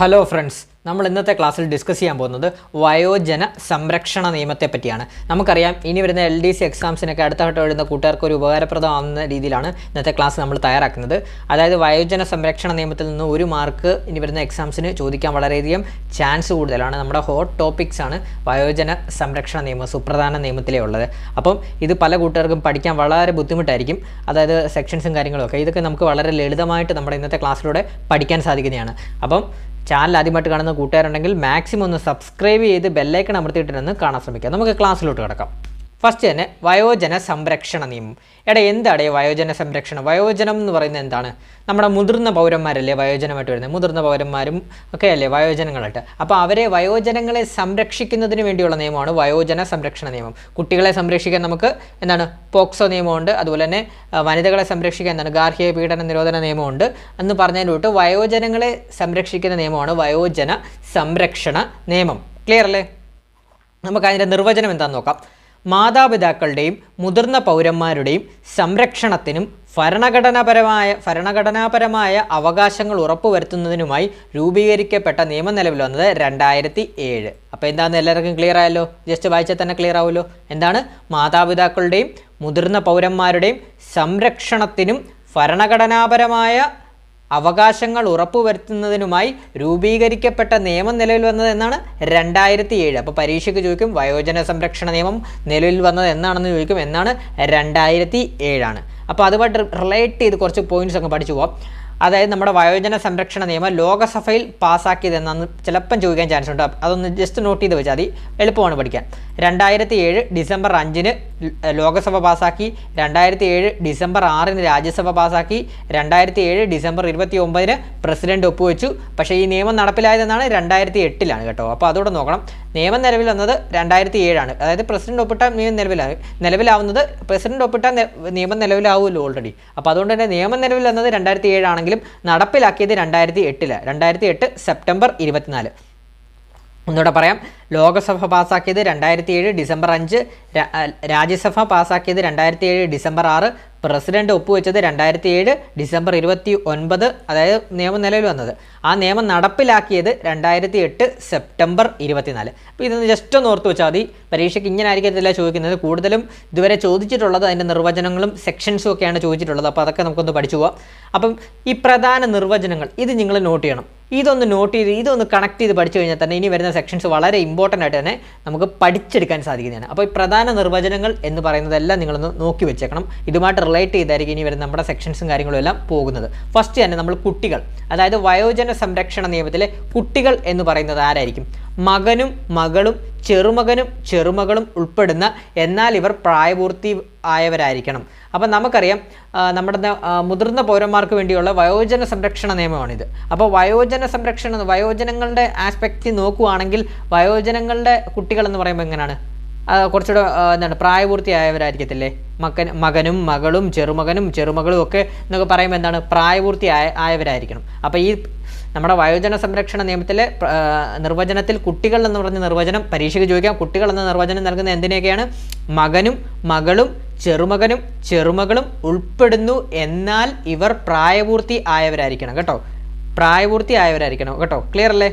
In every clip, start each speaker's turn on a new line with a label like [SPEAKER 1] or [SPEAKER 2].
[SPEAKER 1] Hello friends നമ്മൾ ഇന്നത്തെ ക്ലാസ്സിൽ ഡിസ്കസ് ചെയ്യാൻ പോകുന്നത് വയോജന സംരക്ഷണ നിയമത്തെ പറ്റിയാണ്. നമുക്കറിയാം ഇനി വരുന്ന എൽ ഡി സി എക്സാംസിനൊക്കെ അടുത്ത ഘട്ടം എഴുതുന്ന കൂട്ടുകാർക്ക് ഒരു ഉപകാരപ്രദമാകുന്ന രീതിയിലാണ് ഇന്നത്തെ ക്ലാസ് നമ്മൾ തയ്യാറാക്കുന്നത്. അതായത് വയോജന സംരക്ഷണ നിയമത്തിൽ നിന്ന് ഒരു മാർക്ക് ഇനി വരുന്ന എക്സാംസിന് ചോദിക്കാൻ വളരെയധികം ചാൻസ് കൂടുതലാണ്. നമ്മുടെ ഹോട്ട് ടോപ്പിക്സ് ആണ് വയോജന സംരക്ഷണ നിയമം സുപ്രധാന നിയമത്തിലേ ഉള്ളത്. അപ്പം ഇത് പല കൂട്ടുകാർക്കും പഠിക്കാൻ വളരെ ബുദ്ധിമുട്ടായിരിക്കും. അതായത് സെക്ഷൻസും കാര്യങ്ങളും ഒക്കെ. ഇതൊക്കെ നമുക്ക് വളരെ ലളിതമായിട്ട് നമ്മുടെ ഇന്നത്തെ ക്ലാസ്സിലൂടെ പഠിക്കാൻ സാധിക്കുന്നതാണ്. അപ്പം ചാനൽ ആദ്യമായിട്ട് കാണുന്ന കൂട്ടുകാരുണ്ടെങ്കിൽ മാക്സിമം ഒന്ന് സബ്സ്ക്രൈബ് ചെയ്ത് ബെല്ലൈക്കൺ അമർത്തിയിട്ടിരുന്ന് കാണാൻ ശ്രമിക്കാം. നമുക്ക് ക്ലാസ്സിലോട്ട് കിടക്കാം. ഫസ്റ്റ് തന്നെ വയോജന സംരക്ഷണ നിയമം. എടാ എന്താണ് വയോജന സംരക്ഷണം? വയോജനം എന്ന് പറയുന്നത് എന്താണ്? നമ്മുടെ മുതിർന്ന പൗരന്മാരല്ലേ വയോജനമായിട്ട് വരുന്നത്? മുതിർന്ന പൗരന്മാരും ഒക്കെ അല്ലേ വയോജനങ്ങളായിട്ട്. അപ്പോൾ അവരെ വയോജനങ്ങളെ സംരക്ഷിക്കുന്നതിന് വേണ്ടിയുള്ള നിയമമാണ് വയോജന സംരക്ഷണ നിയമം. കുട്ടികളെ സംരക്ഷിക്കാൻ നമുക്ക് എന്താണ്? പോക്സോ നിയമമുണ്ട്. അതുപോലെ തന്നെ വനിതകളെ സംരക്ഷിക്കാൻ എന്താണ്? ഗാർഹിക പീഡന നിരോധന നിയമമുണ്ട്. എന്ന് പറഞ്ഞതിലോട്ട് വയോജനങ്ങളെ സംരക്ഷിക്കുന്ന നിയമമാണ് വയോജന സംരക്ഷണ നിയമം. ക്ലിയർ അല്ലേ? നമുക്ക് അതിന്റെ നിർവചനം എന്താണെന്ന് നോക്കാം. മാതാപിതാക്കളുടെയും മുതിർന്ന പൗരന്മാരുടെയും സംരക്ഷണത്തിനും ഭരണഘടനാപരമായ ഭരണഘടനാപരമായ അവകാശങ്ങൾ ഉറപ്പുവരുത്തുന്നതിനുമായി രൂപീകരിക്കപ്പെട്ട നിയമം നിലവിൽ വന്നത് രണ്ടായിരത്തി ഏഴ് അപ്പോൾ എന്താണെന്ന് എല്ലാവർക്കും ക്ലിയർ ആയല്ലോ? ജസ്റ്റ് വായിച്ചാൽ തന്നെ ക്ലിയർ ആവുമല്ലോ? എന്താണ്? മാതാപിതാക്കളുടെയും മുതിർന്ന പൗരന്മാരുടെയും സംരക്ഷണത്തിനും ഭരണഘടനാപരമായ അവകാശങ്ങൾ ഉറപ്പുവരുത്തുന്നതിനുമായി രൂപീകരിക്കപ്പെട്ട നിയമം നിലവിൽ വന്നത് എന്നാണ് രണ്ടായിരത്തി ഏഴ് അപ്പോൾ പരീക്ഷയ്ക്ക് ചോദിക്കും വയോജന സംരക്ഷണ നിയമം നിലവിൽ വന്നത് എന്നാണെന്ന് ചോദിക്കും എന്നാണ് രണ്ടായിരത്തി ഏഴാണ് അപ്പോൾ അതുമായിട്ട് റിലേറ്റ് ചെയ്ത് കുറച്ച് പോയിന്റ്സ് ഒക്കെ പഠിച്ചു പോവാം. അതായത് നമ്മുടെ വയോജന സംരക്ഷണ നിയമം ലോകസഭയിൽ പാസ്സാക്കിയത് എന്നാന്ന് ചിലപ്പം ചോദിക്കാൻ ചാൻസ് ഉണ്ട്. അതൊന്ന് ജസ്റ്റ് നോട്ട് ചെയ്ത് വെച്ചാൽ മതി. എളുപ്പമാണ് പഠിക്കാൻ. രണ്ടായിരത്തി ഏഴ് ഡിസംബർ അഞ്ചിന് ലോകസഭ പാസാക്കി രണ്ടായിരത്തി ഏഴ് ഡിസംബർ ആറിന് രാജ്യസഭ പാസാക്കി രണ്ടായിരത്തി ഏഴ് ഡിസംബർ ഇരുപത്തി ഒമ്പതിന് പ്രസിഡന്റ് ഒപ്പുവെച്ചു. പക്ഷേ ഈ നിയമം നടപ്പിലായതെന്നാണ് രണ്ടായിരത്തി എട്ടിലാണ് കേട്ടോ. അപ്പോൾ അതോടെ നോക്കണം. നിയമം നിലവിൽ വന്നത് രണ്ടായിരത്തി ഏഴാണ് അതായത് പ്രസിഡന്റ് ഒപ്പിട്ട നിയമം നിലവിലായി നിലവിലാവുന്നത് പ്രസിഡന്റ് ഒപ്പിട്ട നിയമം നിലവിലാവുമല്ലോ ഓൾറെഡി അപ്പോൾ അതുകൊണ്ട് തന്നെ നിയമം നിലവിൽ വന്നത് രണ്ടായിരത്തി ഏഴാണെങ്കിലും നടപ്പിലാക്കിയത് രണ്ടായിരത്തി എട്ടിലാണ് രണ്ടായിരത്തി എട്ട് സെപ്റ്റംബർ ഇരുപത്തിനാല്. ഒന്നുകൂടെ പറയാം. ലോകസഭ പാസ്സാക്കിയത് രണ്ടായിരത്തി ഏഴ് ഡിസംബർ അഞ്ച് രാജ്യസഭ പാസ്സാക്കിയത് രണ്ടായിരത്തി ഏഴ് ഡിസംബർ ആറ് പ്രസിഡന്റ് ഒപ്പുവെച്ചത് രണ്ടായിരത്തി ഏഴ് ഡിസംബർ ഇരുപത്തി ഒൻപത് അതായത് നിയമം നിലവിൽ വന്നത്. ആ നിയമം നടപ്പിലാക്കിയത് രണ്ടായിരത്തി എട്ട് സെപ്റ്റംബർ ഇരുപത്തിനാല്. അപ്പോൾ ഇതൊന്ന് ജസ്റ്റ് ഒന്ന് ഓർത്ത് വെച്ചാൽ മതി. പരീക്ഷയ്ക്ക് ഇങ്ങനെ ആയിരിക്കത്തില്ല ചോദിക്കുന്നത്. കൂടുതലും ഇതുവരെ ചോദിച്ചിട്ടുള്ളത് അതിന്റെ നിർവചനങ്ങളും സെക്ഷൻസും ഒക്കെയാണ് ചോദിച്ചിട്ടുള്ളത്. അപ്പോൾ അതൊക്കെ നമുക്കൊന്ന് പഠിച്ചു പോവാം. അപ്പം ഈ പ്രധാന നിർവചനങ്ങൾ ഇത് നിങ്ങൾ നോട്ട് ചെയ്യണം. ഇതൊന്ന് നോട്ട് ചെയ്ത് ഇതൊന്ന് കണക്ട് ചെയ്ത് പഠിച്ചു കഴിഞ്ഞാൽ തന്നെ ഇനി വരുന്ന സെക്ഷൻസ് വളരെ ഇമ്പോർട്ടന്റ് ആയിട്ട് തന്നെ നമുക്ക് പഠിച്ചെടുക്കാൻ സാധിക്കുന്നതാണ്. അപ്പോൾ ഈ പ്രധാന നിർവചനങ്ങൾ എന്ന് പറയുന്നതെല്ലാം നിങ്ങളൊന്ന് നോക്കി വെച്ചേക്കണം. ഇതുമായിട്ട് റിലേറ്റ് ചെയ്തായിരിക്കും ഇനി വരുന്ന നമ്മുടെ സെക്ഷൻസും കാര്യങ്ങളും എല്ലാം പോകുന്നത്. ഫസ്റ്റ് തന്നെ നമ്മൾ കുട്ടികൾ അതായത് വയോജന സംരക്ഷണ നിയമത്തിലെ കുട്ടികൾ എന്ന് പറയുന്നത് ആരായിരിക്കും? മകനും മകളും ചെറുമകനും ചെറുമകളും ഉൾപ്പെടുന്ന എന്നാൽ ഇവർ പ്രായപൂർത്തി ആയവരായിരിക്കണം. അപ്പം നമുക്കറിയാം നമ്മുടെ മുതിർന്ന പൗരന്മാർക്ക് വേണ്ടിയുള്ള വയോജന സംരക്ഷണ നിയമമാണിത്. അപ്പോൾ വയോജന സംരക്ഷണ വയോജനങ്ങളുടെ ആസ്പെക്റ്റ് നോക്കുകയാണെങ്കിൽ വയോജനങ്ങളുടെ കുട്ടികളെന്ന് പറയുമ്പോൾ എങ്ങനെയാണ് കുറച്ചുകൂടെ എന്താണ് പ്രായപൂർത്തിയായവരായിരിക്കത്തില്ലേ മകൻ മകനും മകളും ചെറുമകനും ചെറുമകളും ഒക്കെ എന്നൊക്കെ പറയുമ്പോൾ എന്താണ്? പ്രായപൂർത്തി ആയ ആയവരായിരിക്കണം. അപ്പോൾ ഈ നമ്മുടെ വയോജന സംരക്ഷണ നിയമത്തിലെ നിർവചനത്തിൽ കുട്ടികൾ എന്ന് പറഞ്ഞ നിർവചനം പരീക്ഷയ്ക്ക് ചോദിക്കാം കുട്ടികൾ എന്ന നിർവചനം നൽകുന്ന എന്തിനെയൊക്കെയാണ്? മകനും മകളും ചെറുമകനും ചെറുമകളും ഉൾപ്പെടുന്നു എന്നാൽ ഇവർ പ്രായപൂർത്തി ആയവരായിരിക്കണം കേട്ടോ. പ്രായപൂർത്തി ആയവരായിരിക്കണം കേട്ടോ. ക്ലിയർ അല്ലേ?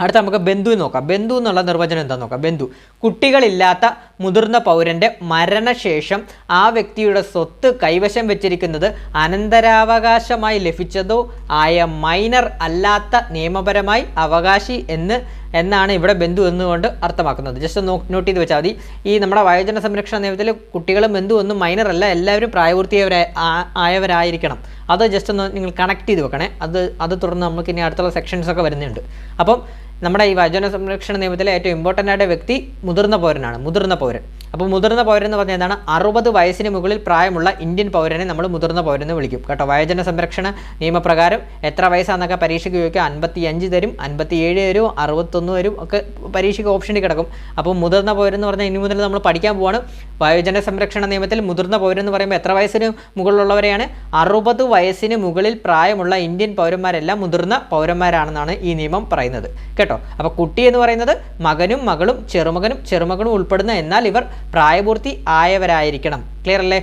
[SPEAKER 1] അടുത്ത നമുക്ക് ബന്ധു നോക്കാം. ബന്ധു എന്നുള്ള നിർവചനം എന്താ നോക്കാം. ബന്ധു. കുട്ടികളില്ലാത്ത മുതിർന്ന പൗരന്റെ മരണശേഷം ആ വ്യക്തിയുടെ സ്വത്ത് കൈവശം വെച്ചിരിക്കുന്നത് അനന്തരാവകാശമായി ലഭിച്ചതോ ആയ മൈനർ അല്ലാത്ത നിയമപരമായി അവകാശി എന്ന് എന്നാണ് ഇവിടെ ബന്ധു എന്നുകൊണ്ട് അർത്ഥമാക്കുന്നത്. ജസ്റ്റ് നോട്ട് ചെയ്ത് വെച്ചാൽ മതി. ഈ നമ്മുടെ വയോജന സംരക്ഷണ നിയമത്തിൽ കുട്ടികളും ബന്ധു ഒന്നും മൈനർ അല്ല എല്ലാവരും പ്രായപൂർത്തിയായവരാ ആ- ആയവരായിരിക്കണം. അത് ജസ്റ്റ് ഒന്ന് നിങ്ങൾ കണക്ട് ചെയ്ത് വെക്കണേ. അത് അത് തുടർന്ന് നമുക്ക് ഇനി അടുത്തുള്ള സെക്ഷൻസൊക്കെ വരുന്നുണ്ട്. അപ്പം നമ്മുടെ ഈ വചന സംരക്ഷണ നിയമത്തിലെ ഏറ്റവും ഇമ്പോർട്ടന്റ് ആയ വ്യക്തി മുതിർന്ന പൗരനാണ് മുതിർന്ന പൗരൻ. അപ്പോൾ മുതിർന്ന പൗരൻ പറഞ്ഞാൽ എന്താണ്? അറുപത് വയസ്സിന് മുകളിൽ പ്രായമുള്ള ഇന്ത്യൻ പൗരനെ നമ്മൾ മുതിർന്ന പൗരൻ എന്ന് വിളിക്കും. കേട്ടോ വയോജന സംരക്ഷണ നിയമപ്രകാരം എത്ര വയസ്സാണെന്നൊക്കെ പരീക്ഷയ്ക്ക് ചോദിക്കുക. അൻപത്തി അഞ്ച് തരും അൻപത്തി ഏഴ് തരും അറുപത്തൊന്ന് വരും ഒക്കെ പരീക്ഷയ്ക്ക് ഓപ്ഷനിൽ കിടക്കും. അപ്പോൾ മുതിർന്ന പൗരൻ എന്ന് പറഞ്ഞാൽ ഇനി മുതൽ നമ്മൾ പഠിക്കാൻ പോവാണ്. വയോജന സംരക്ഷണ നിയമത്തിൽ മുതിർന്ന പൗരൻ എന്ന് പറയുമ്പോൾ എത്ര വയസ്സിന് മുകളിലുള്ളവരെയാണ്? അറുപത് വയസ്സിന് മുകളിൽ പ്രായമുള്ള ഇന്ത്യൻ പൗരന്മാരെല്ലാം മുതിർന്ന പൗരന്മാരാണെന്നാണ് ഈ നിയമം പറയുന്നത്. കേട്ടോ അപ്പോൾ കുട്ടി എന്ന് പറയുന്നത് മകനും മകളും ചെറുമകനും ചെറുമകനും ഉൾപ്പെടുന്ന എന്നാൽ ഇവർ പ്രായപൂർത്തി ആയവരായിരിക്കണം. ക്ലിയർ അല്ലേ?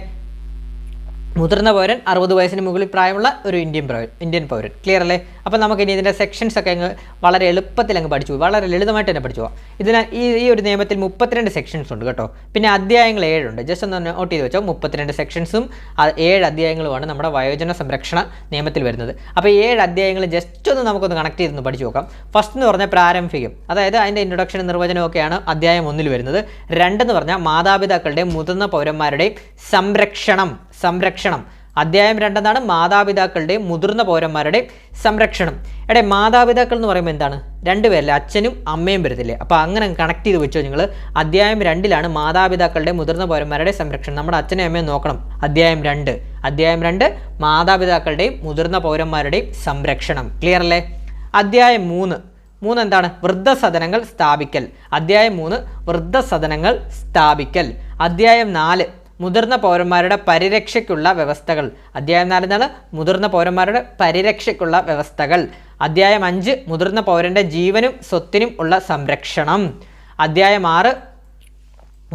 [SPEAKER 1] മുതിർന്ന പൗരൻ അറുപത് വയസ്സിന് മുകളിൽ പ്രായമുള്ള ഒരു ഇന്ത്യൻ പൗരൻ ഇന്ത്യൻ പൗരൻ. ക്ലിയർ അല്ലേ? അപ്പോൾ നമുക്ക് ഇനി ഇതിന്റെ സെക്ഷൻസ് ഒക്കെ അങ്ങ് വളരെ എളുപ്പത്തിൽ അങ്ങ് പഠിച്ചു. വളരെ ലളിതമായിട്ട് തന്നെ പഠിച്ചു പോകാം ഇതിന് ഈ ഈ ഒരു നിയമത്തിൽ മുപ്പത്തിരണ്ട് സെക്ഷൻസ് ഉണ്ട് കേട്ടോ. പിന്നെ അധ്യായങ്ങൾ ഏഴുണ്ട് ജസ്റ്റ് ഒന്ന് നോട്ട് ചെയ്ത് വെച്ചോ. മുപ്പത്തിരണ്ട് സെക്ഷൻസും ഏഴ് അധ്യായങ്ങളുമാണ് നമ്മുടെ വയോജന സംരക്ഷണ നിയമത്തിൽ വരുന്നത്. അപ്പോൾ ഏഴ് അധ്യായങ്ങൾ ജസ്റ്റ് ഒന്ന് നമുക്കൊന്ന് കണക്ട് ചെയ്തൊന്ന് പഠിച്ചു നോക്കാം. ഫസ്റ്റ് എന്ന് പറഞ്ഞാൽ പ്രാരംഭികം. അതായത് അതിന്റെ ഇൻട്രൊഡക്ഷൻ നിർവചനമൊക്കെയാണ് അധ്യായം ഒന്നിൽ വരുന്നത്. രണ്ടെന്ന് പറഞ്ഞാൽ മാതാപിതാക്കളുടെയും മുതിർന്ന പൗരന്മാരുടെയും സംരക്ഷണം. സംരക്ഷണം. അധ്യായം രണ്ടെന്നാണ് മാതാപിതാക്കളുടെയും മുതിർന്ന പൗരന്മാരുടെയും സംരക്ഷണം. എടേ മാതാപിതാക്കൾ എന്ന് പറയുമ്പോൾ എന്താണ്? രണ്ടുപേരല്ലേ അച്ഛനും അമ്മയും വരത്തില്ലേ? അപ്പോൾ അങ്ങനെ കണക്ട് ചെയ്ത് വെച്ചോ നിങ്ങൾ അധ്യായം രണ്ടിലാണ് മാതാപിതാക്കളുടെ മുതിർന്ന പൗരന്മാരുടെ സംരക്ഷണം. നമ്മുടെ അച്ഛനെയും അമ്മയും നോക്കണം. അധ്യായം രണ്ട്. അധ്യായം രണ്ട് മാതാപിതാക്കളുടെയും മുതിർന്ന പൗരന്മാരുടെയും സംരക്ഷണം. ക്ലിയർ അല്ലേ? അധ്യായം മൂന്ന്. മൂന്ന് എന്താണ്? വൃദ്ധസദനങ്ങൾ സ്ഥാപിക്കൽ. അധ്യായം മൂന്ന് വൃദ്ധസദനങ്ങൾ സ്ഥാപിക്കൽ. അധ്യായം നാല് മുതിർന്ന പൗരന്മാരുടെ പരിരക്ഷയ്ക്കുള്ള വ്യവസ്ഥകൾ. അധ്യായം നാല് എന്താണ് മുതിർന്ന പൗരന്മാരുടെ പരിരക്ഷയ്ക്കുള്ള വ്യവസ്ഥകൾ. അധ്യായം അഞ്ച് മുതിർന്ന പൗരന്റെ ജീവനും സ്വത്തിനും ഉള്ള സംരക്ഷണം. അധ്യായം ആറ്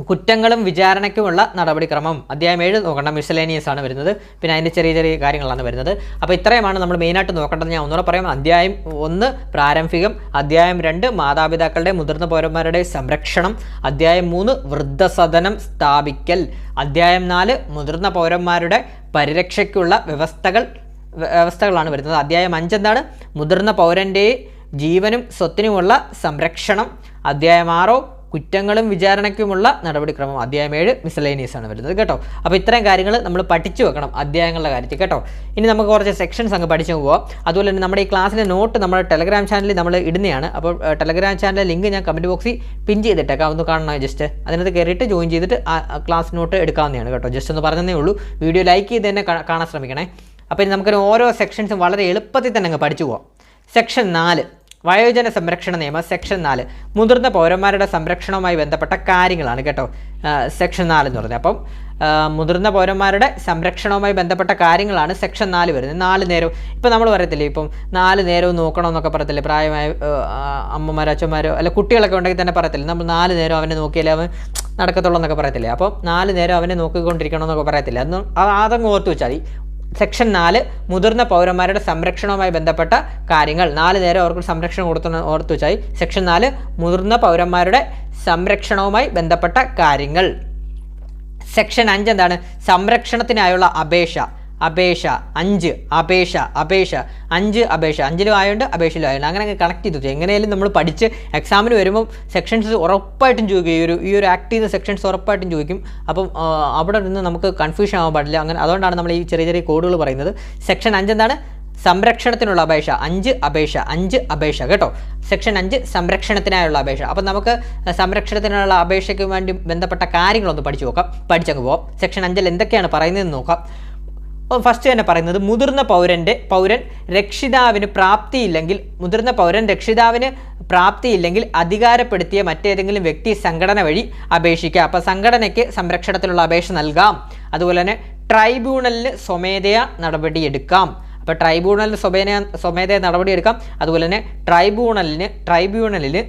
[SPEAKER 1] കുറ്റങ്ങളും വിചാരണയ്ക്കുമുള്ള നടപടിക്രമം. അധ്യായം ഏഴ് നോക്കേണ്ട മിസലേനിയസ് ആണ് വരുന്നത്. പിന്നെ അതിന്റെ ചെറിയ ചെറിയ കാര്യങ്ങളാണ് വരുന്നത്. അപ്പോൾ ഇത്രയുമാണ് നമ്മൾ മെയിനായിട്ട് നോക്കേണ്ടത്. ഞാൻ ഒന്നുകൂടെ പറയാം. അധ്യായം ഒന്ന് പ്രാരംഭികം അധ്യായം രണ്ട് മാതാപിതാക്കളുടെ മുതിർന്ന പൗരന്മാരുടെ സംരക്ഷണം അധ്യായം മൂന്ന് വൃദ്ധസദനം സ്ഥാപിക്കൽ അധ്യായം നാല് മുതിർന്ന പൗരന്മാരുടെ പരിരക്ഷയ്ക്കുള്ള വ്യവസ്ഥകൾ വ്യവസ്ഥകളാണ് വരുന്നത്. അധ്യായം അഞ്ചെന്താണ് മുതിർന്ന പൗരന്റെ ജീവനും സ്വത്തിനുമുള്ള സംരക്ഷണം. അധ്യായം ആറോ കുറ്റങ്ങളും വിചാരണയ്ക്കുമുള്ള നടപടിക്രമം അധ്യായം ഏഴ് മിസലേനിയസ് ആണ് വരുന്നത് കേട്ടോ. അപ്പോൾ ഇത്രയും കാര്യങ്ങൾ നമ്മൾ പഠിച്ചു വെക്കണം അധ്യായങ്ങളുടെ കാര്യത്തിൽ കേട്ടോ. ഇനി നമുക്ക് കുറച്ച് സെക്ഷൻസ് അങ്ങ് പഠിച്ചു പോവാം. അതുപോലെ തന്നെ നമ്മുടെ ഈ ക്ലാസ്സിലെ നോട്ട് നമ്മുടെ ടെലഗ്രാം ചാനലിൽ നമ്മൾ ഇടുന്നതാണ് അപ്പോൾ ടെലഗ്രാം ചാനലിലെ ലിങ്ക് ഞാൻ കമന്റ് ബോക്സിൽ പിൻ ചെയ്തിട്ടേക്കാം. ഒന്ന് കാണണം ജസ്റ്റ് അതിനകത്ത് കയറിയിട്ട് ജോയിൻ ചെയ്തിട്ട് ആ ക്ലാസ് നോട്ട് എടുക്കാവുന്നതാണ് കേട്ടോ. ജസ്റ്റ് ഒന്ന് പറഞ്ഞതേ ഉള്ളൂ. വീഡിയോ ലൈക്ക് ചെയ്ത് തന്നെ കാണാൻ ശ്രമിക്കണേ. അപ്പോൾ ഇനി നമുക്കൊരു ഓരോ സെക്ഷൻസും വളരെ എളുപ്പത്തിൽ തന്നെ അങ്ങ് പഠിച്ചു പോവാം. സെക്ഷൻ നാല്. വയോജന സംരക്ഷണ നിയമം സെക്ഷൻ നാല്. മുതിർന്ന പൗരന്മാരുടെ സംരക്ഷണവുമായി ബന്ധപ്പെട്ട കാര്യങ്ങളാണ് കേട്ടോ. സെക്ഷൻ നാല് എന്ന് പറഞ്ഞത്. അപ്പം മുതിർന്ന പൗരന്മാരുടെ സംരക്ഷണവുമായി ബന്ധപ്പെട്ട കാര്യങ്ങളാണ് സെക്ഷൻ നാല് വരുന്നത്. നാല് നേരവും. ഇപ്പം നമ്മൾ പറയത്തില്ലേ ഇപ്പം നാല് നേരവും നോക്കണമെന്നൊക്കെ പറയത്തില്ലേ പ്രായമായ അമ്മമാരോ അച്ഛന്മാരോ അല്ല കുട്ടികളൊക്കെ ഉണ്ടെങ്കിൽ തന്നെ പറയത്തില്ലേ നമ്മൾ നാല് നേരം അവനെ നോക്കിയാലേ അവൻ നടക്കത്തുള്ളൂ എന്നൊക്കെ പറയത്തില്ലേ? അപ്പം നാല് നേരം അവനെ നോക്കിക്കൊണ്ടിരിക്കണം എന്നൊക്കെ പറയത്തില്ലേ? അതൊന്നും അത് അതങ്ങ് ഓർത്ത് വെച്ചാൽ സെക്ഷൻ നാല് മുതിർന്ന പൗരന്മാരുടെ സംരക്ഷണവുമായി ബന്ധപ്പെട്ട കാര്യങ്ങൾ. നാല് നേരം അവർക്ക് സംരക്ഷണം കൊടുത്തു ഓർത്തു വെച്ചായി. സെക്ഷൻ നാല് മുതിർന്ന പൗരന്മാരുടെ സംരക്ഷണവുമായി ബന്ധപ്പെട്ട കാര്യങ്ങൾ. സെക്ഷൻ അഞ്ച് എന്താണ്? സംരക്ഷണത്തിനായുള്ള അപേക്ഷ. അപേക്ഷ അഞ്ച് അപേക്ഷ അപേക്ഷ അഞ്ച് അപേക്ഷ. അഞ്ചിലും ആയതുകൊണ്ട് അപേക്ഷയിലും ആയതുകൊണ്ട് അങ്ങനെ അങ്ങ് കണക്ട് ചെയ്തു. എങ്ങനെയാലും നമ്മൾ പഠിച്ച് എക്സാമിന് വരുമ്പോൾ സെക്ഷൻസ് ഉറപ്പായിട്ടും ചോദിക്കും. ഈ ഒരു ഈ ഒരു ആക്ട് ചെയ്യുന്ന സെക്ഷൻസ് ഉറപ്പായിട്ടും ചോദിക്കും. അപ്പം അവിടെ നിന്ന് നമുക്ക് കൺഫ്യൂഷൻ ആവാൻ പാടില്ല. അങ്ങനെ അതുകൊണ്ടാണ് നമ്മൾ ഈ ചെറിയ ചെറിയ കോഡുകൾ പറയുന്നത്. സെക്ഷൻ അഞ്ച് എന്താണ്? സംരക്ഷണത്തിനുള്ള അപേക്ഷ. അഞ്ച് അപേക്ഷ അഞ്ച് അപേക്ഷ. കേട്ടോ? സെക്ഷൻ അഞ്ച് സംരക്ഷണത്തിനായുള്ള അപേക്ഷ. അപ്പം നമുക്ക് സംരക്ഷണത്തിനുള്ള അപേക്ഷയ്ക്ക് വേണ്ടി ബന്ധപ്പെട്ട കാര്യങ്ങളൊന്ന് പഠിച്ചു നോക്കാം. പഠിച്ചങ്ങ് പോവാം. സെക്ഷൻ അഞ്ചിൽ എന്തൊക്കെയാണ് പറയുന്നതെന്ന് നോക്കാം. ഫസ്റ്റ് തന്നെ പറയുന്നത് മുതിർന്ന പൗരന്റെ പൗരൻ രക്ഷിതാവിന് പ്രാപ്തിയില്ലെങ്കിൽ മുതിർന്ന പൗരൻ രക്ഷിതാവിന് പ്രാപ്തിയില്ലെങ്കിൽ അധികാരപ്പെടുത്തിയ മറ്റേതെങ്കിലും വ്യക്തി സംഘടന വഴി അപേക്ഷിക്കുക അപ്പോൾ സംഘടനയ്ക്ക് സംരക്ഷണത്തിലുള്ള അപേക്ഷ നൽകാം. അതുപോലെ തന്നെ ട്രൈബ്യൂണലിന് സ്വമേധയാ നടപടിയെടുക്കാം അപ്പോൾ ട്രൈബ്യൂണലിന് സ്വമേന സ്വമേധയാ നടപടിയെടുക്കാം അതുപോലെ തന്നെ ട്രൈബ്യൂണലിന് ട്രൈബ്യൂണലിന്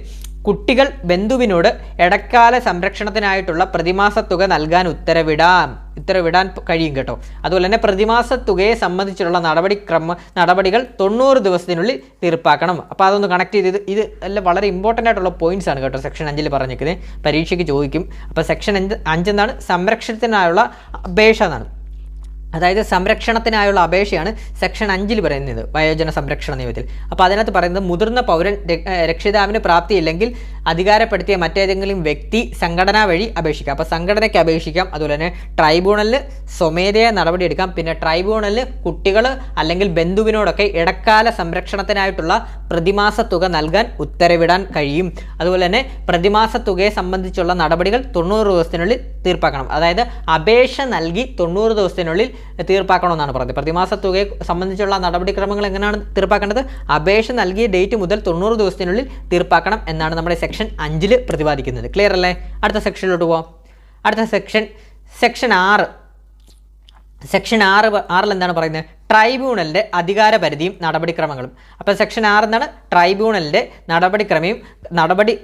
[SPEAKER 1] കുട്ടികൾ ബന്ധുവിനോട് ഇടക്കാല സംരക്ഷണത്തിനായിട്ടുള്ള പ്രതിമാസ തുക നൽകാൻ ഉത്തരവിടാം. ഉത്തരവിടാൻ കഴിയും കേട്ടോ. അതുപോലെ തന്നെ പ്രതിമാസ തുകയെ സംബന്ധിച്ചുള്ള നടപടിക്രമ നടപടികൾ തൊണ്ണൂറ് ദിവസത്തിനുള്ളിൽ തീർപ്പാക്കണം. അപ്പോൾ അതൊന്ന് കണക്ട് ചെയ്ത് ഇത് എല്ലാം വളരെ ഇമ്പോർട്ടന്റ് ആയിട്ടുള്ള പോയിന്റ്സ് ആണ് കേട്ടോ സെക്ഷൻ അഞ്ചിൽ പറഞ്ഞിരിക്കുന്നത് പരീക്ഷയ്ക്ക് ചോദിക്കും. അപ്പോൾ സെക്ഷൻ അഞ്ച് അഞ്ചെന്നാണ് സംരക്ഷണത്തിനായുള്ള അപേക്ഷ എന്നാണ്. അതായത് സംരക്ഷണത്തിനായുള്ള അപേക്ഷയാണ് സെക്ഷൻ അഞ്ചിൽ പറയുന്നത്. വയോജന സംരക്ഷണ നിയമത്തിൽ. അപ്പോൾ അതിനകത്ത് പറയുന്നത് മുതിർന്ന പൗരൻ രക്ഷിതാവിന് പ്രാപ്തിയില്ലെങ്കിൽ അധികാരപ്പെടുത്തിയ മറ്റേതെങ്കിലും വ്യക്തി സംഘടന വഴി അപേക്ഷിക്കാം. അപ്പോൾ സംഘടനയ്ക്ക് അപേക്ഷിക്കാം. അതുപോലെ തന്നെ ട്രൈബ്യൂണലിൽ സ്വമേധയാ നടപടിയെടുക്കാം. പിന്നെ ട്രൈബ്യൂണലിൽ കുട്ടികൾ അല്ലെങ്കിൽ ബന്ധുവിനോടൊക്കെ ഇടക്കാല സംരക്ഷണത്തിനായിട്ടുള്ള പ്രതിമാസ തുക നൽകാൻ ഉത്തരവിടാൻ കഴിയും. അതുപോലെ തന്നെ പ്രതിമാസ തുകയെ സംബന്ധിച്ചുള്ള നടപടികൾ തൊണ്ണൂറ് ദിവസത്തിനുള്ളിൽ തീർപ്പാക്കണം. അതായത് അപേക്ഷ നൽകി തൊണ്ണൂറ് ദിവസത്തിനുള്ളിൽ തീർപ്പാക്കണമെന്നാണ് പറയുന്നത് പ്രതിമാസ തുകയെ സംബന്ധിച്ചുള്ള നടപടിക്രമങ്ങൾ എങ്ങനെയാണ് തീർപ്പാക്കേണ്ടത്? അപേക്ഷ നൽകിയ ഡേറ്റ് മുതൽ തൊണ്ണൂറ് ദിവസത്തിനുള്ളിൽ തീർപ്പാക്കണം എന്നാണ് നമ്മുടെ സെക്ഷൻ അഞ്ചിൽ പ്രതിപാദിക്കുന്നത്. ക്ലിയർ അല്ലേ? അടുത്ത സെക്ഷനിലോട്ട് പോവാം. അടുത്ത സെക്ഷൻ സെക്ഷൻ ആറ്. സെക്ഷൻ ആറ് ആറിൽ എന്താണ് പറയുന്നത്? ട്രൈബ്യൂണലിന്റെ അധികാര പരിധിയും നടപടിക്രമങ്ങളും. അപ്പോൾ സെക്ഷൻ ആറ് എന്താണ്? ട്രൈബ്യൂണലിന്റെ നടപടിക്രമയും നടപടി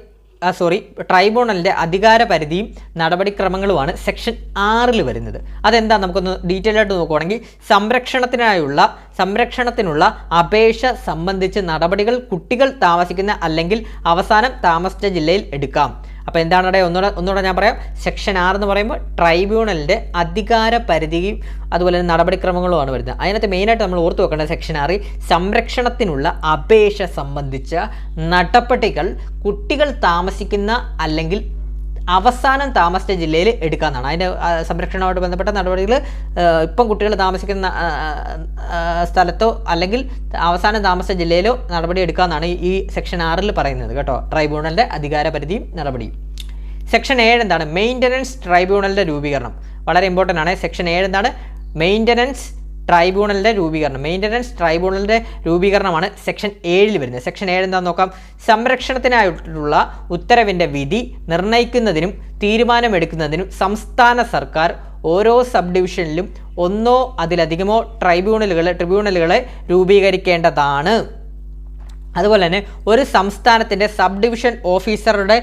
[SPEAKER 1] സോറി ട്രൈബ്യൂണലിന്റെ അധികാര പരിധിയും നടപടിക്രമങ്ങളുമാണ് സെക്ഷൻ ആറിൽ വരുന്നത്. അതെന്താ? നമുക്കൊന്ന് ഡീറ്റെയിൽ ആയിട്ട് നോക്കുവാണെങ്കിൽ സംരക്ഷണത്തിനായുള്ള സംരക്ഷണത്തിനുള്ള അപേക്ഷ സംബന്ധിച്ച് നടപടികൾ കുട്ടികൾ താമസിക്കുന്ന അല്ലെങ്കിൽ അവസാനം താമസിച്ച ജില്ലയിൽ എടുക്കാം. അപ്പോൾ എന്താണ് അവിടെ ഒന്നുകൂടെ ഒന്നുകൂടെ ഞാൻ പറയാം. സെക്ഷൻ ആറ് എന്ന് പറയുമ്പോൾ ട്രൈബ്യൂണലിന്റെ അധികാര പരിധിയും അതുപോലെ തന്നെ നടപടിക്രമങ്ങളുമാണ് വരുന്നത്. അതിനകത്ത് മെയിനായിട്ട് നമ്മൾ ഓർത്ത് വെക്കേണ്ട സെക്ഷൻ ആറ് സംരക്ഷണത്തിനുള്ള അപേക്ഷ സംബന്ധിച്ച നടപടികൾ കുട്ടികൾ താമസിക്കുന്ന അല്ലെങ്കിൽ അവസാനം താമസിച്ച ജില്ലയിൽ എടുക്കാമെന്നാണ്. അതിന്റെ സംരക്ഷണവുമായിട്ട് ബന്ധപ്പെട്ട നടപടികൾ ഇപ്പം കുട്ടികൾ താമസിക്കുന്ന സ്ഥലത്തോ അല്ലെങ്കിൽ അവസാനം താമസിച്ച ജില്ലയിലോ നടപടി എടുക്കാമെന്നാണ് ഈ- സെക്ഷൻ ആറിൽ പറയുന്നത് കേട്ടോ. ട്രൈബ്യൂണലിന്റെ അധികാര പരിധിയും നടപടിയും. സെക്ഷൻ ഏഴ് എന്താണ്? മെയിന്റനൻസ് ട്രൈബ്യൂണലിന്റെ രൂപീകരണം. വളരെ ഇമ്പോർട്ടന്റ് ആണ്. സെക്ഷൻ ഏഴ് എന്താണ്? മെയിന്റനൻസ് ട്രൈബ്യൂണലിന്റെ രൂപീകരണം. മെയിന്റനൻസ് ട്രൈബ്യൂണലിന്റെ രൂപീകരണമാണ് സെക്ഷൻ ഏഴിൽ വരുന്നത്. സെക്ഷൻ ഏഴ് എന്താണെന്ന് നോക്കാം. സംരക്ഷണത്തിനായിട്ടുള്ള ഉത്തരവിന്റെ വിധി നിർണയിക്കുന്നതിനും തീരുമാനമെടുക്കുന്നതിനും സംസ്ഥാന സർക്കാർ ഓരോ സബ് ഡിവിഷനിലും ഒന്നോ അതിലധികമോ ട്രൈബ്യൂണലുകൾ ട്രിബ്യൂണലുകളെ രൂപീകരിക്കേണ്ടതാണ്. അതുപോലെ തന്നെ ഒരു സംസ്ഥാനത്തിന്റെ സബ് ഡിവിഷൻ ഓഫീസറുടെ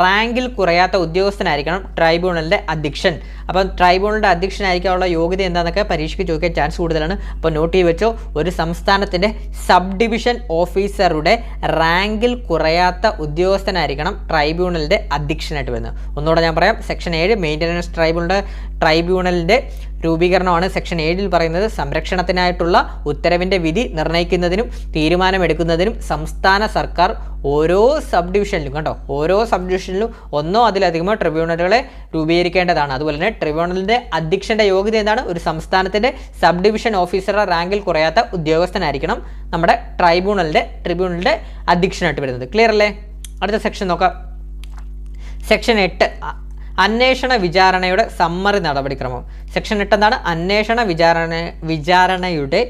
[SPEAKER 1] റാങ്കിൽ കുറയാത്ത ഉദ്യോഗസ്ഥനായിരിക്കണം ട്രൈബ്യൂണലിന്റെ അധ്യക്ഷൻ. അപ്പം ട്രൈബ്യൂണലിന്റെ അധ്യക്ഷനായിരിക്കാനുള്ള യോഗ്യത എന്താണെന്നൊക്കെ പരീക്ഷയ്ക്ക് ചോദിക്കാൻ ചാൻസ് കൂടുതലാണ്. അപ്പോൾ നോട്ട് ചെയ്ത് വെച്ചോ ഒരു സംസ്ഥാനത്തിന്റെ സബ് ഡിവിഷൻ ഓഫീസറുടെ റാങ്കിൽ കുറയാത്ത ഉദ്യോഗസ്ഥനായിരിക്കണം ട്രൈബ്യൂണലിന്റെ അധ്യക്ഷനായിട്ട് വരുന്നത്. ഒന്നുകൂടെ ഞാൻ പറയാം സെക്ഷൻ ഏഴ് മെയിന്റനൻസ് ട്രൈബ്യൂണലിന്റെ ട്രൈബ്യൂണലിന്റെ രൂപീകരണമാണ്. സെക്ഷൻ ഏഴിൽ പറയുന്നത് സംരക്ഷണത്തിനായിട്ടുള്ള ഉത്തരവിന്റെ വിധി നിർണയിക്കുന്നതിനും തീരുമാനമെടുക്കുന്നതിനും സംസ്ഥാന സർക്കാർ ഓരോ സബ് ഡിവിഷനിലും കണ്ടോ? ഓരോ സബ് ഡിവിഷനിലും ഒന്നോ അതിലധികമോ ട്രിബ്യൂണലുകളെ രൂപീകരിക്കേണ്ടതാണ്. അതുപോലെ തന്നെ ട്രിബ്യൂണലിന്റെ അധ്യക്ഷന്റെ യോഗ്യത എന്താണ്? ഒരു സംസ്ഥാനത്തിന്റെ സബ് ഡിവിഷൻ ഓഫീസറുടെ റാങ്കിൽ കുറയാത്ത ഉദ്യോഗസ്ഥനായിരിക്കണം നമ്മുടെ ട്രൈബ്യൂണലിന്റെ ട്രിബ്യൂണലിന്റെ അധ്യക്ഷനായിട്ട് വരുന്നത്. ക്ലിയർ അല്ലേ? അടുത്ത സെക്ഷൻ നോക്കാം. സെക്ഷൻ എട്ട് അന്വേഷണ വിചാരണയുടെ സമ്മറി നടപടിക്രമം. സെക്ഷൻ എട്ട് എന്താണ്? അന്വേഷണ വിചാരണ വിചാരണയുടെ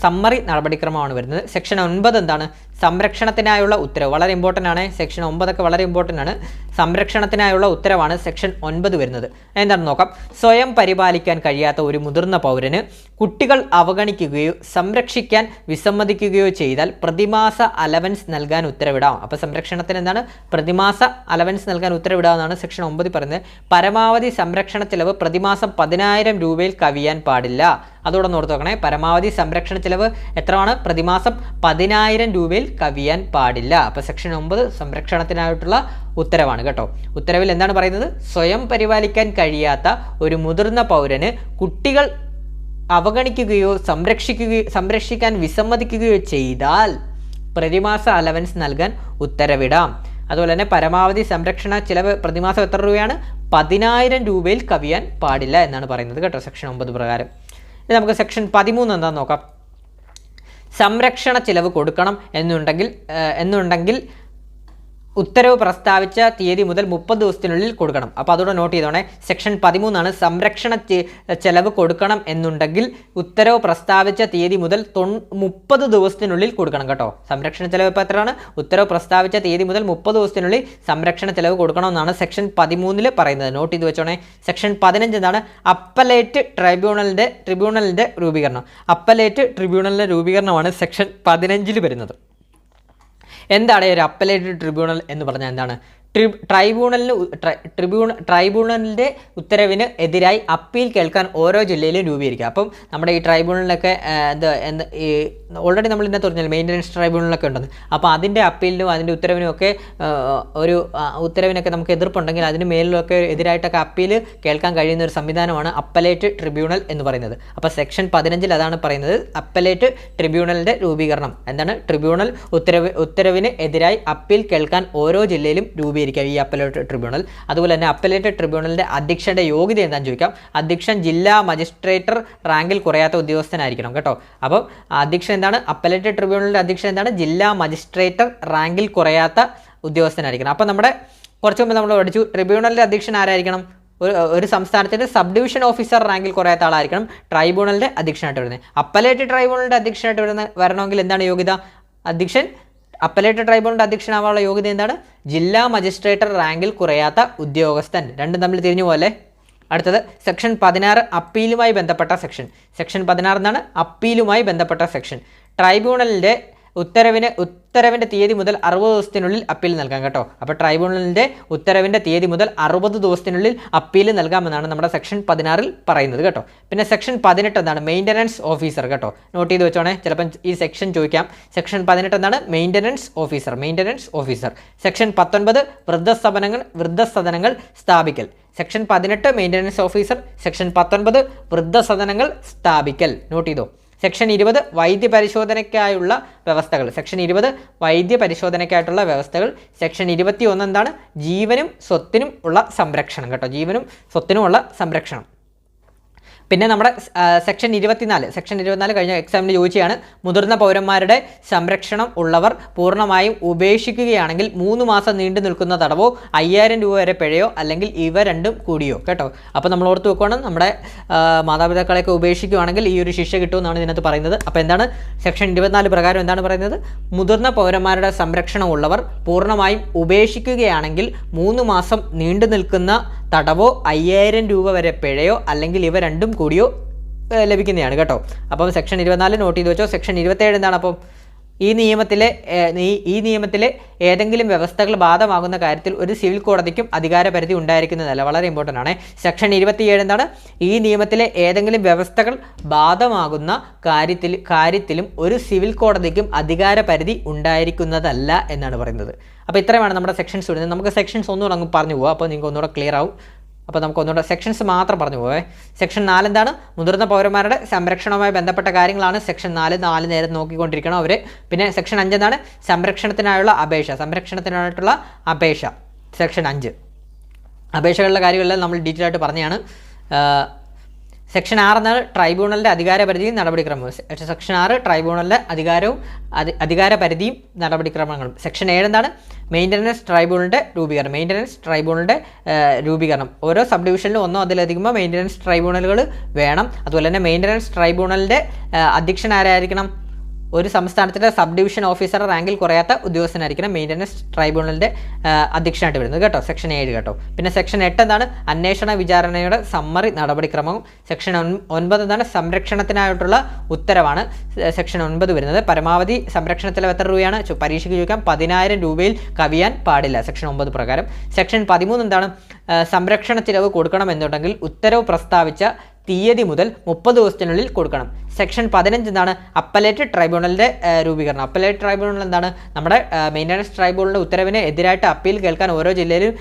[SPEAKER 1] സമ്മറി നടപടിക്രമമാണ് വരുന്നത്. സെക്ഷൻ ഒൻപത് എന്താണ്? സംരക്ഷണത്തിനായുള്ള ഉത്തരവ്. വളരെ ഇമ്പോർട്ടന്റ് ആണ്. സെക്ഷൻ ഒമ്പതൊക്കെ വളരെ ഇമ്പോർട്ടന്റ് ആണ്. സംരക്ഷണത്തിനായുള്ള ഉത്തരവാണ് സെക്ഷൻ ഒൻപത് വരുന്നത്. എന്താണെന്ന് നോക്കാം. സ്വയം പരിപാലിക്കാൻ കഴിയാത്ത ഒരു മുതിർന്ന പൗരന് കുട്ടികൾ അവഗണിക്കുകയോ സംരക്ഷിക്കാൻ വിസമ്മതിക്കുകയോ ചെയ്താൽ പ്രതിമാസ അലവൻസ് നൽകാൻ ഉത്തരവിടാം. അപ്പോൾ സംരക്ഷണത്തിന് എന്താണ്? പ്രതിമാസ അലവൻസ് നൽകാൻ ഉത്തരവിടാമെന്നാണ് സെക്ഷൻ ഒമ്പത് പറയുന്നത്. പരമാവധി സംരക്ഷണ ചിലവ് പ്രതിമാസം പതിനായിരം രൂപയിൽ കവിയാൻ പാടില്ല. അതോടൊന്ന് ഓർത്ത് നോക്കണേ പരമാവധി സംരക്ഷണ ചിലവ് എത്രയാണ് പ്രതിമാസം പതിനായിരം രൂപയിൽ കവിയാൻ പാടില്ല. അപ്പോൾ സെക്ഷൻ ഒമ്പത് സംരക്ഷണത്തിനായിട്ടുള്ള ഉത്തരവാണ് കേട്ടോ. ഉത്തരവിൽ എന്താണ് പറയുന്നത്? സ്വയം പരിപാലിക്കാൻ കഴിയാത്ത ഒരു മുതിർന്ന പൗരന് കുട്ടികൾ അവഗണിക്കുകയോ സംരക്ഷിക്കുകയോ സംരക്ഷിക്കാൻ വിസമ്മതിക്കുകയോ ചെയ്താൽ പ്രതിമാസ അലവൻസ് നൽകാൻ ഉത്തരവിടാം. അതുപോലെ തന്നെ പരമാവധി സംരക്ഷണ ചിലവ് പ്രതിമാസം എത്ര രൂപയാണ്? പതിനായിരം രൂപയിൽ കവിയാൻ പാടില്ല എന്നാണ് പറയുന്നത് കേട്ടോ സെക്ഷൻ ഒമ്പത് പ്രകാരം. ഇനി നമുക്ക് സെക്ഷൻ പതിമൂന്ന് എന്താണെന്ന് നോക്കാം. സംരക്ഷണ ചിലവ് കൊടുക്കണം എന്നുണ്ടെങ്കിൽ എന്നുണ്ടെങ്കിൽ ഉത്തരവ് പ്രസ്താവിച്ച തീയതി മുതൽ മുപ്പത് ദിവസത്തിനുള്ളിൽ കൊടുക്കണം. അപ്പോൾ അതോടെ നോട്ട് ചെയ്തോണേ. സെക്ഷൻ പതിമൂന്നാണ് സംരക്ഷണ ചെലവ് കൊടുക്കണം എന്നുണ്ടെങ്കിൽ ഉത്തരവ് പ്രസ്താവിച്ച തീയതി മുതൽ തൊൺ മുപ്പത് ദിവസത്തിനുള്ളിൽ കൊടുക്കണം കേട്ടോ. സംരക്ഷണ ചെലവ് ഇപ്പോൾ എത്രയാണ്? ഉത്തരവ് പ്രസ്താവിച്ച തീയതി മുതൽ മുപ്പത് ദിവസത്തിനുള്ളിൽ സംരക്ഷണ ചെലവ് കൊടുക്കണമെന്നാണ് സെക്ഷൻ പതിമൂന്നിൽ പറയുന്നത്. നോട്ട് ചെയ്ത് വെച്ചോണേ. സെക്ഷൻ പതിനഞ്ച് എന്താണ്? അപ്പലേറ്റ് ട്രൈബ്യൂണലിന്റെ ട്രിബ്യൂണലിന്റെ രൂപീകരണം. അപ്പലേറ്റ് ട്രിബ്യൂണലിന്റെ രൂപീകരണമാണ് സെക്ഷൻ പതിനഞ്ചിൽ വരുന്നത്. എന്താണ് ഒരു അപ്പലേറ്റ് ട്രിബ്യൂണൽ എന്ന് പറഞ്ഞാൽ എന്താണ്? ട്രൈബ്യൂണലിന് ട്രിബ്യൂണ ട്രൈബ്യൂണലിന്റെ ഉത്തരവിന് എതിരായി അപ്പീൽ കേൾക്കാൻ ഓരോ ജില്ലയിലും രൂപീകരിക്കുക അപ്പം നമ്മുടെ ഈ ട്രൈബ്യൂണലിലൊക്കെ എന്താ എന്ത് ഈ ഓൾറെഡി നമ്മൾ ഇന്നത്തെ പറഞ്ഞാൽ മെയിന്റനൻസ് ട്രൈബ്യൂണലൊക്കെ ഉണ്ടെന്ന്. അപ്പോൾ അതിന്റെ അപ്പീലിനും അതിന്റെ ഉത്തരവിനും ഒക്കെ ഒരു ഉത്തരവിനൊക്കെ നമുക്ക് എതിർപ്പുണ്ടെങ്കിൽ അതിന് മേലിലൊക്കെ എതിരായിട്ടൊക്കെ അപ്പീൽ കേൾക്കാൻ കഴിയുന്ന ഒരു സംവിധാനമാണ് അപ്പലേറ്റ് ട്രിബ്യൂണൽ എന്ന് പറയുന്നത്. അപ്പോൾ സെക്ഷൻ പതിനഞ്ചിൽ അതാണ് പറയുന്നത് അപ്പലേറ്റ് ട്രിബ്യൂണലിന്റെ രൂപീകരണം. എന്താണ്? ട്രിബ്യൂണൽ ഉത്തരവ് ഉത്തരവിന് എതിരായി അപ്പീൽ കേൾക്കാൻ ഓരോ ജില്ലയിലും രൂപീകരിക്കുക ഈ അപ്പലേറ്റ് ട്രിബ്യൂണൽ അതുപോലെ തന്നെ അപ്പലേറ്റ് ട്രിബ്യൂണലിന്റെ അധ്യക്ഷന്റെ യോഗ്യത എന്താണെന്ന് ചോദിക്കാം. അധ്യക്ഷൻ ജില്ലാ മജിസ്ട്രേറ്റർ റാങ്കിൽ കുറയാത്ത ഉദ്യോഗസ്ഥനായിരിക്കണം കേട്ടോ. അപ്പോൾ അധ്യക്ഷൻ എന്താണ്? അപ്പലേറ്റ് ട്രിബ്യൂണലിന്റെ അധ്യക്ഷൻ എന്താണ്? ജില്ലാ മജിസ്ട്രേറ്റർ റാങ്കിൽ കുറയാത്ത ഉദ്യോഗസ്ഥനായിരിക്കണം. അപ്പോൾ നമ്മുടെ കുറച്ച് മുമ്പ് നമ്മൾ പഠിച്ചു ട്രിബ്യൂണലിന്റെ അധ്യക്ഷൻ ആരായിരിക്കണം? ഒരു ഒരു സംസ്ഥാനത്തിന്റെ സബ് ഡിവിഷൻ ഓഫീസർ റാങ്കിൽ കുറയാത്ത ആളായിരിക്കണം ട്രൈബ്യൂണലിന്റെ അധ്യക്ഷനായിട്ട് വരുന്നത്. അപ്പലേറ്റ് ട്രൈബ്യൂണലിന്റെ അധ്യക്ഷനായിട്ട് വരുന്ന വരണമെങ്കിൽ എന്താണ് യോഗ്യത? അധ്യക്ഷൻ അപ്പലേറ്റ് ട്രൈബ്യൂണലിന്റെ അധ്യക്ഷനാവാനുള്ള യോഗ്യത എന്താണ്? ജില്ലാ മജിസ്ട്രേറ്റർ റാങ്കിൽ കുറയാത്ത ഉദ്യോഗസ്ഥൻ. രണ്ടും തമ്മിൽ തിരിഞ്ഞു പോലെ അടുത്തത് സെക്ഷൻ പതിനാറ് അപ്പീലുമായി ബന്ധപ്പെട്ട സെക്ഷൻ. സെക്ഷൻ പതിനാറ് എന്നാണ് അപ്പീലുമായി ബന്ധപ്പെട്ട സെക്ഷൻ. ട്രൈബ്യൂണലിന്റെ ഉത്തരവിന് ഉത്തരവിന്റെ തീയതി മുതൽ അറുപത് ദിവസത്തിനുള്ളിൽ അപ്പീൽ നൽകാം കേട്ടോ. അപ്പോൾ ട്രൈബ്യൂണലിന്റെ ഉത്തരവിന്റെ തീയതി മുതൽ അറുപത് ദിവസത്തിനുള്ളിൽ അപ്പീൽ നൽകാമെന്നാണ് നമ്മുടെ സെക്ഷൻ പതിനാറിൽ പറയുന്നത് കേട്ടോ. പിന്നെ സെക്ഷൻ പതിനെട്ട് എന്താണ്? മെയിന്റനൻസ് ഓഫീസർ കേട്ടോ. നോട്ട് ചെയ്ത് വെച്ചോണേ ചിലപ്പം ഈ സെക്ഷൻ ചോദിക്കാം. സെക്ഷൻ പതിനെട്ട് എന്താണ്? Maintenance officer maintenance officer. Section പത്തൊൻപത് വൃദ്ധസദനങ്ങൾ വൃദ്ധസദനങ്ങൾ സ്ഥാപിക്കൽ. സെക്ഷൻ പതിനെട്ട് മെയിന്റനൻസ് ഓഫീസർ. സെക്ഷൻ പത്തൊൻപത് വൃദ്ധസദനങ്ങൾ സ്ഥാപിക്കൽ. നോട്ട് ചെയ്തോ? സെക്ഷൻ ഇരുപത് വൈദ്യ പരിശോധനയ്ക്കായുള്ള വ്യവസ്ഥകൾ. സെക്ഷൻ ഇരുപത് വൈദ്യ പരിശോധനയ്ക്കായിട്ടുള്ള വ്യവസ്ഥകൾ. സെക്ഷൻ ഇരുപത്തി ഒന്ന് എന്താണ്? ജീവനും സ്വത്തിനും ഉള്ള സംരക്ഷണം കേട്ടോ. ജീവനും സ്വത്തിനുമുള്ള സംരക്ഷണം. പിന്നെ നമ്മുടെ സെക്ഷൻ ഇരുപത്തിനാല് സെക്ഷൻ ഇരുപത്തിനാല് കഴിഞ്ഞ എക്സാമിന് ചോദിച്ചാണ് മുതിർന്ന പൗരന്മാരുടെ സംരക്ഷണം ഉള്ളവർ പൂർണമായും ഉപേക്ഷിക്കുകയാണെങ്കിൽ മൂന്ന് മാസം നീണ്ടു നിൽക്കുന്ന തടവോ അയ്യായിരം രൂപ വരെ പിഴയോ അല്ലെങ്കിൽ ഇവ രണ്ടും കൂടിയോ കേട്ടോ? അപ്പോൾ നമ്മൾ ഓർത്ത് വെക്കണം നമ്മുടെ മാതാപിതാക്കളെയൊക്കെ ഉപേക്ഷിക്കുകയാണെങ്കിൽ ഈ ഒരു ശിക്ഷ കിട്ടുമെന്നാണ് ഇതിനകത്ത് പറയുന്നത്. അപ്പോൾ എന്താണ്? സെക്ഷൻ ഇരുപത്തിനാല് പ്രകാരം എന്താണ് പറയുന്നത്? മുതിർന്ന പൗരന്മാരുടെ സംരക്ഷണം ഉള്ളവർ പൂർണമായും ഉപേക്ഷിക്കുകയാണെങ്കിൽ മൂന്ന് മാസം നീണ്ടു നിൽക്കുന്ന തടവോ അയ്യായിരം രൂപ വരെ പിഴയോ അല്ലെങ്കിൽ ഇവ രണ്ടും കൂടിയോ ലഭിക്കുന്നതാണ് കേട്ടോ. അപ്പം സെക്ഷൻ ഇരുപത്തിനാല് നോട്ട് ചെയ്ത് വെച്ചോ. സെക്ഷൻ ഇരുപത്തേഴ് എന്താണ് അപ്പം? ഈ നിയമത്തിലെ ഈ- നിയമത്തിലെ ഏതെങ്കിലും വ്യവസ്ഥകൾ ബാധമാകുന്ന കാര്യത്തിൽ ഒരു സിവിൽ കോടതിക്കും അധികാരപരിധി ഉണ്ടായിരിക്കുന്നതല്ല. വളരെ ഇമ്പോർട്ടന്റ് ആണ്. സെക്ഷൻ ഇരുപത്തിയേഴ് എന്താണ്? ഈ നിയമത്തിലെ ഏതെങ്കിലും വ്യവസ്ഥകൾ ബാധമാകുന്ന കാര്യത്തിൽ കാര്യത്തിലും ഒരു സിവിൽ കോടതിക്കും അധികാരപരിധി ഉണ്ടായിരിക്കുന്നതല്ല എന്നാണ് പറയുന്നത്. അപ്പോൾ ഇത്രയുമാണ് നമ്മുടെ സെക്ഷൻസ് വരുന്നത് നമുക്ക് സെക്ഷൻസ് ഒന്നുകൂടെ അങ്ങ് പറഞ്ഞു പോകാം അപ്പോൾ നിങ്ങൾക്ക് ഒന്നുകൂടെ ക്ലിയർ ആവും. അപ്പോൾ നമുക്ക് ഒന്നുകൂടെ സെക്ഷൻസ് മാത്രം പറഞ്ഞു പോവേ. സെക്ഷൻ നാല് എന്താണ്? മുതിർന്ന പൗരന്മാരുടെ സംരക്ഷണവുമായി ബന്ധപ്പെട്ട കാര്യങ്ങളാണ് സെക്ഷൻ നാല്. നാല് നേരം നോക്കിക്കൊണ്ടിരിക്കണം അവർ പിന്നെ സെക്ഷൻ അഞ്ച് എന്താണ്? സംരക്ഷണത്തിനായുള്ള അപേക്ഷ. സംരക്ഷണത്തിനായിട്ടുള്ള അപേക്ഷ. സെക്ഷൻ അഞ്ച്. അപേക്ഷകളുടെ കാര്യങ്ങളെല്ലാം നമ്മൾ ഡീറ്റെയിൽ ആയിട്ട് പറഞ്ഞതാണ്. സെക്ഷൻ ആറ് എന്നാൽ ട്രൈബ്യൂണലിന്റെ അധികാരപരിധിയും നടപടിക്രമവും. സെക്ഷൻ ആറ് ട്രൈബ്യൂണലിന്റെ അധികാരവും അധി- അധികാരപരിധിയും നടപടിക്രമങ്ങളും. സെക്ഷൻ ഏഴ് എന്താണ്? മെയിന്റനൻസ് ട്രൈബ്യൂണലിന്റെ രൂപീകരണം. മെയിന്റനൻസ് ട്രൈബ്യൂണലിന്റെ രൂപീകരണം. ഓരോ സബ് ഡിവിഷനിലും ഒന്നോ അതിലധികമോ മെയിന്റനൻസ് ട്രൈബ്യൂണലുകൾ വേണം. അതുപോലെ തന്നെ മെയിന്റനൻസ് ട്രൈബ്യൂണലിന്റെ അധ്യക്ഷൻ ആരായിരിക്കണം? ഒരു സംസ്ഥാനത്തിന്റെ സബ് ഡിവിഷൻ ഓഫീസർ റാങ്കിൽ കുറയാത്ത ഉദ്യോഗസ്ഥനായിരിക്കണം മെയിന്റനൻസ് ട്രൈബ്യൂണലിന്റെ അധ്യക്ഷനായിട്ട് വരുന്നത് കേട്ടോ സെക്ഷൻ ഏഴ് കേട്ടോ. പിന്നെ സെക്ഷൻ എട്ട് എന്താണ്? അന്വേഷണ വിചാരണയുടെ സമ്മറി നടപടിക്രമവും സെക്ഷൻ ഒൻ- ഒൻപത് എന്താണ്? സംരക്ഷണത്തിനായിട്ടുള്ള ഉത്തരവാണ് സെക്ഷൻ ഒൻപത് വരുന്നത്. പരമാവധി സംരക്ഷണത്തിലെ എത്ര രൂപയാണ് പരീക്ഷയ്ക്ക് ചോദിക്കാം പതിനായിരം രൂപയിൽ കവിയാൻ പാടില്ല സെക്ഷൻ ഒമ്പത് പ്രകാരം. സെക്ഷൻ പതിമൂന്ന് എന്താണ്? സംരക്ഷണ ചിലവ് കൊടുക്കണമെന്നുണ്ടെങ്കിൽ ഉത്തരവ് പ്രസ്താവിച്ച തീയതി മുതൽ മുപ്പത് ദിവസത്തിനുള്ളിൽ കൊടുക്കണം. സെക്ഷൻ പതിനഞ്ച് എന്താണ് അപ്പലേറ്റ് ട്രൈബ്യൂണലിന്റെ രൂപീകരണം. അപ്പലേറ്റ് ട്രൈബ്യൂണൽ എന്താണ്? നമ്മുടെ മെയിന്റനൻസ് ട്രൈബ്യൂണലിന്റെ ഉത്തരവിന് എതിരായിട്ട് അപ്പീൽ കേൾക്കാൻ ഓരോ ജില്ലയിലും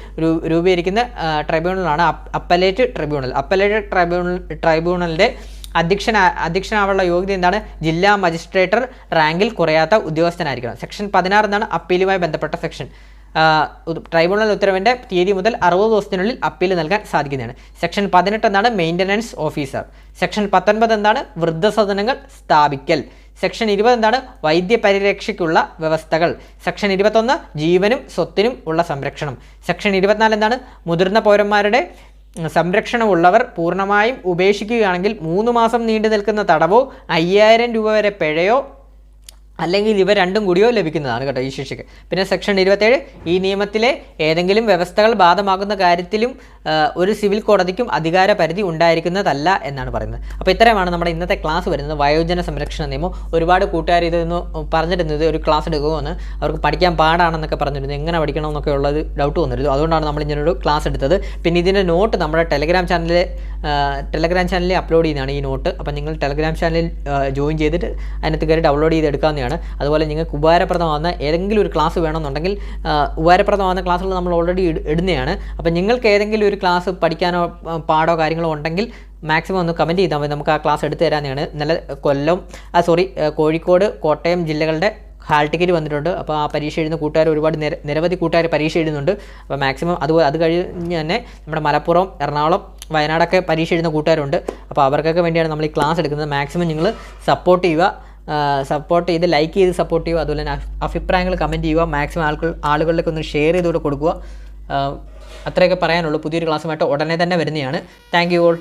[SPEAKER 1] രൂപീകരിക്കുന്ന ട്രൈബ്യൂണലാണ് അപ്പലേറ്റ് ട്രൈബ്യൂണൽ. അപ്പലേറ്റ് ട്രൈബ്യൂണൽ ട്രൈബ്യൂണലിന്റെ അധ്യക്ഷൻ അധ്യക്ഷനാവാനുള്ള യോഗ്യത എന്താണ്? ജില്ലാ മജിസ്ട്രേറ്റർ റാങ്കിൽ കുറയാത്ത ഉദ്യോഗസ്ഥനായിരിക്കണം. സെക്ഷൻ പതിനാറ് എന്താണ് അപ്പീലുമായി ബന്ധപ്പെട്ട സെക്ഷൻ. ട്രൈബ്യൂണൽ ഉത്തരവിന്റെ തീയതി മുതൽ അറുപത് ദിവസത്തിനുള്ളിൽ അപ്പീൽ നൽകാൻ സാധിക്കുന്നതാണ്. സെക്ഷൻ പതിനെട്ട് എന്താണ് മെയിന്റനൻസ് ഓഫീസർ സെക്ഷൻ പത്തൊൻപത് എന്താണ് വൃദ്ധസദനങ്ങൾ സ്ഥാപിക്കൽ. സെക്ഷൻ ഇരുപത് എന്താണ് വൈദ്യ പരിരക്ഷയ്ക്കുള്ള വ്യവസ്ഥകൾ. സെക്ഷൻ ഇരുപത്തൊന്ന് ജീവനും സ്വത്തിനും ഉള്ള സംരക്ഷണം. സെക്ഷൻ ഇരുപത്തിനാല് എന്താണ് മുതിർന്ന പൗരന്മാരുടെ സംരക്ഷണമുള്ളവർ പൂർണമായും ഉപേക്ഷിക്കുകയാണെങ്കിൽ മൂന്ന് മാസം നീണ്ടു നിൽക്കുന്ന തടവോ അയ്യായിരം രൂപ വരെ പിഴയോ അല്ലെങ്കിൽ ഇവ രണ്ടും കൂടിയോ ലഭിക്കുന്നതാണ് കേട്ടോ ഈ ശിക്ഷയ്ക്ക്. പിന്നെ സെക്ഷൻ ഇരുപത്തേഴ് ഈ നിയമത്തിലെ ഏതെങ്കിലും വ്യവസ്ഥകൾ ബാധമാകുന്ന കാര്യത്തിലും ഒരു സിവിൽ കോടതിക്കും അധികാര പരിധി ഉണ്ടായിരിക്കുന്നതല്ല എന്നാണ് പറയുന്നത്. അപ്പോൾ ഇത്രയുമാണ് നമ്മുടെ ഇന്നത്തെ ക്ലാസ് വരുന്നത്. വയോജന സംരക്ഷണ നിയമം. ഒരുപാട് കൂട്ടുകാർ ഇതൊന്ന് പറഞ്ഞിരുന്നത് ഒരു ക്ലാസ് എടുക്കുമെന്ന്. അവർക്ക് പഠിക്കാൻ പാടാണെന്നൊക്കെ പറഞ്ഞിരുന്നു. എങ്ങനെ പഠിക്കണം എന്നൊക്കെ ഉള്ളത് ഡൗട്ട് വന്നിരുന്നു. അതുകൊണ്ടാണ് നമ്മൾ ഇങ്ങനൊരു ക്ലാസ് എടുത്തത്. പിന്നെ ഇതിന്റെ നോട്ട് നമ്മുടെ ടെലഗ്രാം ചാനലിൽ ടെലഗ്രാം ചാനലിൽ അപ്ലോഡ് ചെയ്യുന്നതാണ് ഈ നോട്ട്. അപ്പോൾ നിങ്ങൾ ടെലഗ്രാം ചാനലിൽ ജോയിൻ ചെയ്തിട്ട് അതിനകത്ത് കയറി ഡൗൺലോഡ് ചെയ്ത് എടുക്കാവുന്നതാണ് അതുപോലെ നിങ്ങൾക്ക് ഉപകാരപ്രദമാകുന്ന ഏതെങ്കിലും ഒരു ക്ലാസ് വേണമെന്നുണ്ടെങ്കിൽ ഉപകാരപ്രദമാകുന്ന ക്ലാസ്സുകൾ നമ്മൾ ഓൾറെഡി ഇടുന്നതാണ്. അപ്പോൾ നിങ്ങൾക്ക് ഏതെങ്കിലും ഒരു ക്ലാസ് പഠിക്കാനോ പാടോ കാര്യങ്ങളോ ഉണ്ടെങ്കിൽ മാക്സിമം ഒന്ന് കമന്റ് ചെയ്താൽ മതി. നമുക്ക് ആ ക്ലാസ് എടുത്തു തരാനാണ് നല്ല കൊല്ലം ആ സോറി കോഴിക്കോട് കോട്ടയം ജില്ലകളുടെ ഹാൾ ടിക്കറ്റ് വന്നിട്ടുണ്ട്. അപ്പോൾ ആ പരീക്ഷ എഴുതുന്ന കൂട്ടുകാർ ഒരുപാട് നിര നിരവധി കൂട്ടുകാർ പരീക്ഷ എഴുതുന്നുണ്ട്. അപ്പോൾ മാക്സിമം അത് അത് കഴിഞ്ഞ് തന്നെ നമ്മുടെ മലപ്പുറം എറണാകുളം വയനാടൊക്കെ പരീക്ഷ എഴുതുന്ന കൂട്ടുകാരുണ്ട്. അപ്പോൾ അവർക്കൊക്കെ വേണ്ടിയാണ് നമ്മൾ ഈ ക്ലാസ് എടുക്കുന്നത്. മാക്സിമം നിങ്ങൾ സപ്പോർട്ട് ചെയ്യുക. സപ്പോർട്ട് ചെയ്ത് ലൈക്ക് ചെയ്ത് സപ്പോർട്ട് ചെയ്യുക. അതുപോലെ തന്നെ അഭിപ്രായങ്ങൾ കമന്റ് ചെയ്യുക. മാക്സിമം ആളുകൾ ആളുകളിലേക്ക് ഒന്ന് ഷെയർ ചെയ്തുകൊണ്ട് കൊടുക്കുക. അത്രയൊക്കെ പറയാനുള്ളൂ. പുതിയൊരു ക്ലാസ്സുമായിട്ട് ഉടനെ തന്നെ വരുന്നതാണ്. Thank you all